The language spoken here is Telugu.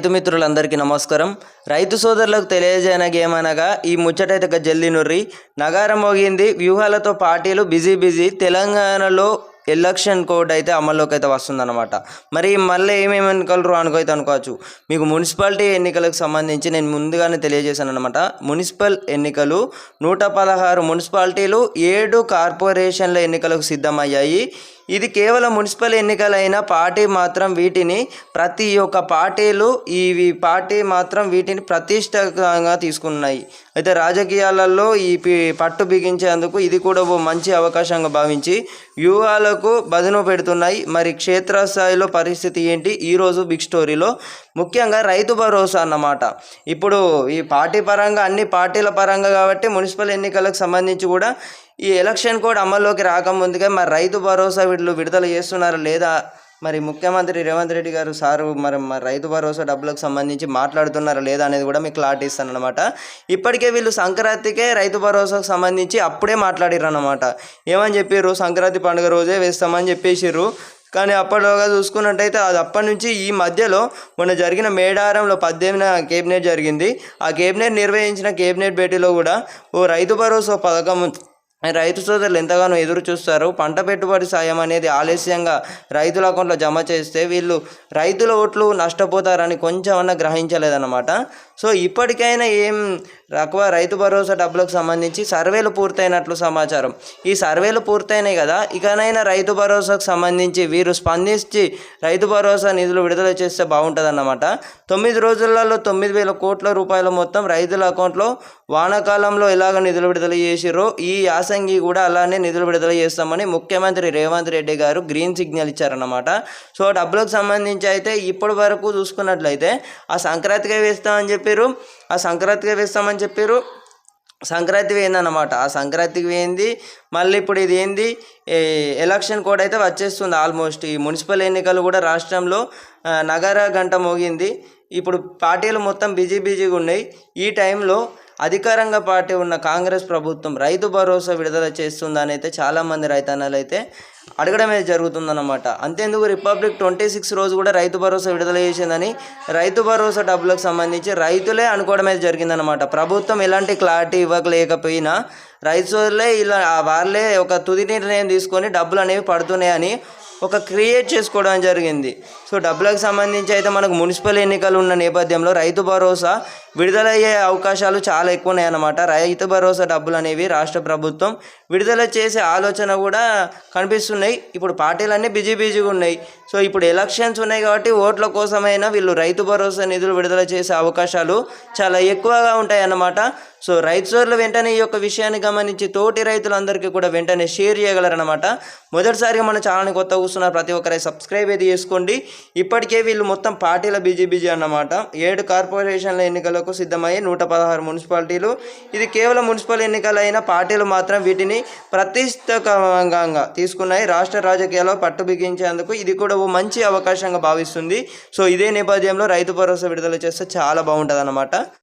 రైతు మిత్రులందరికీ నమస్కారం. రైతు సోదరులకు తెలియజేయనగేమనగా ఈ ముచ్చటైతే జల్లి నుర్రి నగారం మోగింది వ్యూహాలతో పార్టీలు బిజీ బిజీ తెలంగాణలో ఎలక్షన్ కోడ్ అయితే అమల్లోకి అయితే వస్తుందన్నమాట. మరి మళ్ళీ ఏమేమి ఎన్నికలు అనుకైతే అనుకోవచ్చు. మీకు మున్సిపాలిటీ ఎన్నికలకు సంబంధించి నేను ముందుగానే తెలియజేశాను అనమాట మున్సిపల్ ఎన్నికలు నూట పదహారు మున్సిపాలిటీలు ఏడు కార్పొరేషన్ల ఎన్నికలకు సిద్ధమయ్యాయి. ఇది కేవలం మున్సిపల్ ఎన్నికలైన పార్టీ మాత్రం వీటిని ప్రతి ఒక్క పార్టీలు ఈ పార్టీ మాత్రం వీటిని ప్రతిష్టంగా తీసుకున్నాయి. అయితే రాజకీయాలలో ఈ పట్టు బిగించేందుకు ఇది కూడా ఓ మంచి అవకాశంగా భావించి వ్యూహాలకు బదును పెడుతున్నాయి. మరి క్షేత్రస్థాయిలో పరిస్థితి ఏంటి? ఈరోజు బిగ్ స్టోరీలో ముఖ్యంగా రైతు భరోసా అన్నమాట. ఇప్పుడు ఈ పార్టీ పరంగా అన్ని పార్టీల పరంగా కాబట్టి మున్సిపల్ ఎన్నికలకు సంబంధించి కూడా ఈ ఎలక్షన్ కోడ్ అమల్లోకి రాకముందుగా మరి రైతు భరోసా వీళ్ళు విడుదల చేస్తున్నారా లేదా? మరి ముఖ్యమంత్రి రేవంత్ రెడ్డి గారు సారు మరి మరి రైతు భరోసా డబ్బులకు సంబంధించి మాట్లాడుతున్నారా లేదా అనేది కూడా మీకు క్లారిటీ ఇస్తాను అనమాట ఇప్పటికే వీళ్ళు సంక్రాంతికే రైతు భరోసాకు సంబంధించి అప్పుడే మాట్లాడిర్రు అనమాట ఏమని చెప్పారు సంక్రాంతి పండుగ రోజే వేస్తామని చెప్పేసిర్రు. కానీ అప్పటిలోగా చూసుకున్నట్టయితే అది అప్పటి నుంచి ఈ మధ్యలో మొన్న జరిగిన మేడారంలో పద్దెనిమిదిన కేబినెట్ జరిగింది. ఆ కేబినెట్ నిర్వహించిన కేబినెట్ భేటీలో కూడా ఓ రైతు భరోసా పథకం రైతు సోదరులు ఎంతగానో ఎదురు చూస్తారు. పంట పెట్టుబడి సాయం అనేది ఆలస్యంగా రైతుల అకౌంట్లో జమ చేస్తే వీళ్ళు రైతుల ఓట్లు నష్టపోతారని కొంచెం అన్న గ్రహించలేదన్నమాట. సో ఇప్పటికైనా ఏం రకవ రైతు భరోసా డబ్బులకు సంబంధించి సర్వేలు పూర్తయినట్లు సమాచారం. ఈ సర్వేలు పూర్తయినాయి కదా ఇకనైనా రైతు భరోసాకు సంబంధించి వీరు స్పందించి రైతు భరోసా నిధులు విడుదల చేస్తే బాగుంటుందన్నమాట. తొమ్మిది రోజులలో తొమ్మిది వేల కోట్ల రూపాయల మొత్తం రైతుల అకౌంట్లో వానాకాలంలో ఎలాగ నిధులు విడుదల చేసిరో ఈ యాసంగి కూడా అలానే నిధులు విడుదల చేస్తామని ముఖ్యమంత్రి రేవంత్ రెడ్డి గారు గ్రీన్ సిగ్నల్ ఇచ్చారన్నమాట. సో డబ్బులకు సంబంధించి అయితే ఇప్పటి వరకు చూసుకున్నట్లయితే ఆ సంక్రాంతికి వేస్తామని చెప్పి చెప్పారు. ఆ సంక్రాంతికి వేస్తామని చెప్పారు. సంక్రాంతి వేయిందన్నమాట. ఆ సంక్రాంతికి వేయింది. మళ్ళీ ఇప్పుడు ఇది ఏంది? ఎలక్షన్ కోడ్ అయితే వచ్చేస్తుంది ఆల్మోస్ట్. ఈ మున్సిపల్ ఎన్నికలు కూడా రాష్ట్రంలో నగర గంట మోగింది. ఇప్పుడు పార్టీలు మొత్తం బిజీ బిజీగా ఉన్నాయి. ఈ టైంలో అధికారంగా పార్టీ ఉన్న కాంగ్రెస్ ప్రభుత్వం రైతు భరోసా విడుదల చేస్తుందని అయితే చాలామంది రైతన్నలు అయితే అడగడమే జరుగుతుందన్నమాట. అంతేందుకు రిపబ్లిక్ ట్వంటీ సిక్స్ రోజు కూడా రైతు భరోసా విడుదల చేసిందని రైతు భరోసా డబ్బులకు సంబంధించి రైతులే అనుకోవడమే జరిగిందనమాట ప్రభుత్వం ఎలాంటి క్లారిటీ ఇవ్వలేకపోయినా రైతులే ఇలా వాళ్ళే ఒక తుది నిర్ణయం తీసుకొని డబ్బులు అనేవి పడుతున్నాయని ఒక క్రియేట్ చేసుకోవడం జరిగింది. సో డబ్బులకు సంబంధించి అయితే మనకు మున్సిపల్ ఎన్నికలు ఉన్న నేపథ్యంలో రైతు భరోసా విడుదలయ్యే అవకాశాలు చాలా ఎక్కువ ఉన్నాయన్నమాట రైతు భరోసా డబ్బులు అనేవి రాష్ట్ర ప్రభుత్వం విడుదల చేసే ఆలోచన కూడా కనిపిస్తున్నాయి. ఇప్పుడు పార్టీలన్నీ బిజీ బిజీగా ఉన్నాయి. సో ఇప్పుడు ఎలక్షన్స్ ఉన్నాయి కాబట్టి ఓట్ల కోసమైనా వీళ్ళు రైతు భరోసా నిధులు విడుదల చేసే అవకాశాలు చాలా ఎక్కువగా ఉంటాయి అన్నమాట సో రైతు సోర్లు వెంటనే ఈ యొక్క విషయాన్ని గమనించి తోటి రైతులందరికీ కూడా వెంటనే షేర్ చేయగలరనమాట మొదటిసారిగా మన ఛానల్ని కొత్త కూర్చున్న ప్రతి ఒక్కరై సబ్స్క్రైబ్ అయితే చేసుకోండి. ఇప్పటికే వీళ్ళు మొత్తం పార్టీల బిజీ బిజీ అన్నమాట. ఏడు కార్పొరేషన్ల ఎన్నికలకు సిద్ధమయ్యే నూట పదహారు మున్సిపాలిటీలు. ఇది కేవలం మున్సిపల్ ఎన్నికలైన పార్టీలు మాత్రం వీటిని ప్రతిష్టకంగా తీసుకున్నాయి. రాష్ట్ర రాజకీయాల్లో పట్టు బిగించేందుకు ఇది కూడా ఓ మంచి అవకాశంగా భావిస్తుంది. సో ఇదే నేపథ్యంలో రైతు భరోసా విడుదల చేస్తే చాలా బాగుంటుంది